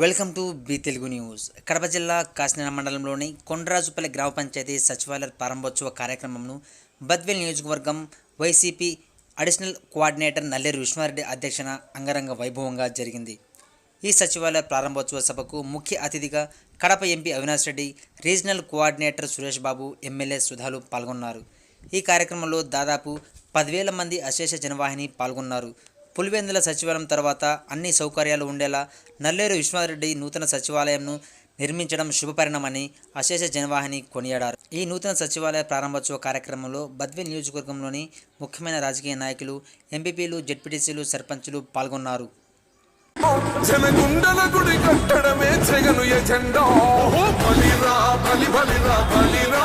Welcome to B Telugu news. Kadapa జిల్లా కాకినాడ మండలంలోని కొండరాజుపల్లి గ్రామ పంచాయతీ సచివాలయ ప్రారంభోత్సవ కార్యక్రమంను బద్వేల్ నియోజకవర్గం వైసీపీ అడిషనల్ కోఆర్డినేటర్ నల్లేరు విశ్వారెడ్డి అధ్యక్షన అంగరంగ వైభవంగా జరిగింది. ఈ సచివాలయ ప్రారంభోత్సవ సభకు ముఖ్య అతిథిగా Kadapa MP Avinash Reddy regional coordinator Suresh Babu MLA సుధాలు పాల్గొన్నారు. ఈ కార్యక్రమంలో దాదాపు పదివేల మంది అశేష జనవాహిని పాల్గొన్నారు. పులివెందుల సచివాలయం తర్వాత అన్ని సౌకర్యాలు ఉండేలా నల్లేరు విశ్వనాథరెడ్డి నూతన సచివాలయంను నిర్మించడం శుభపరిణమని అశేష జనవాహిని కొనియాడారు. ఈ నూతన సచివాలయ ప్రారంభోత్సవ కార్యక్రమంలో బద్వి నియోజకవర్గంలోని ముఖ్యమైన రాజకీయ నాయకులు ఎంపీపీలు జడ్పీటీసీలు సర్పంచులు పాల్గొన్నారు. జనగుండల గుడి కట్టడమే జగను ఎజెండా. బలిరా బలి బలిరా బలిరా.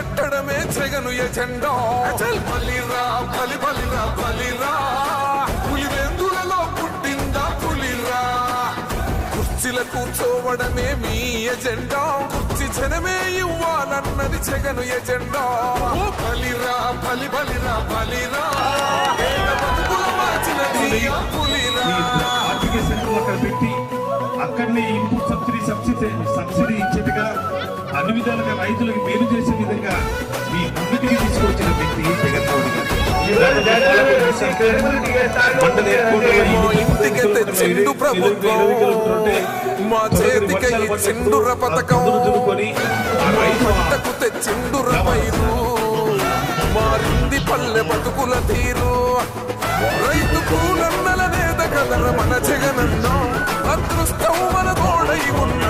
కట్టడమే జగను ఎజెండా. అచల్. బలిరా బలి బలిరా బలిరా. పులివెందులలో పుట్టిందా పులిరా? కుర్చీల కూర్చోవడమే మీ ఎజెండా. కుర్చీ జనమే ఇవ్వాలన్నది జగను ఎజెండా. బలిరా బలి బలిరా బలిరా. అక్కడ పెట్టి అక్కడనే ఇన్పుట్ సబ్సిడీ సబ్సిడీ సబ్సిడీ ఇచ్చేట్టుగా అన్ని విధాలుగా రైతులకు మేలు చేసే విధంగా మీ ముందుకి తీసుకొచ్చిన వ్యక్తి జగన్మోహన్ ప్రభుత్వం మా చేతికి ఇచ్చిండుర పథకం మా పంటకు తెచ్చిండుర పైరు మారింది పల్లె బతుకుల తీరు. రైతు కూలన్నల నేత కదర మన జగనన్నం. అదృష్టం మన తోడై ఉన్నడు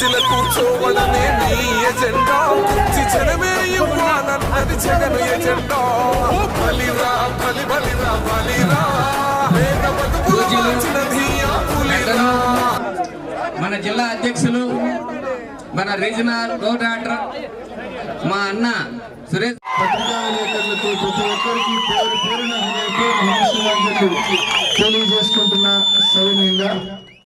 కుర్చీల కూర్చోవడమే మీ ఎజెండా. కుర్చీ జనమే ఇవ్వాలన్నది జగను ఎజెండా. ఓ బలిరా బలి బలిరా బలిరా. వేద బతుకుల మార్చినది ఆ పులిరా. మన జిల్లా అధ్యక్షులు మన రీజనల్ కోఆర్డినేటర్ మా అన్న సురేష్. పత్రికా విలేకరులకు ప్రతి ఒక్కరికి పేరు పేరున హృదయపూర్వక నమస్కారాలు. తెలియజేసుకుంటున్నాను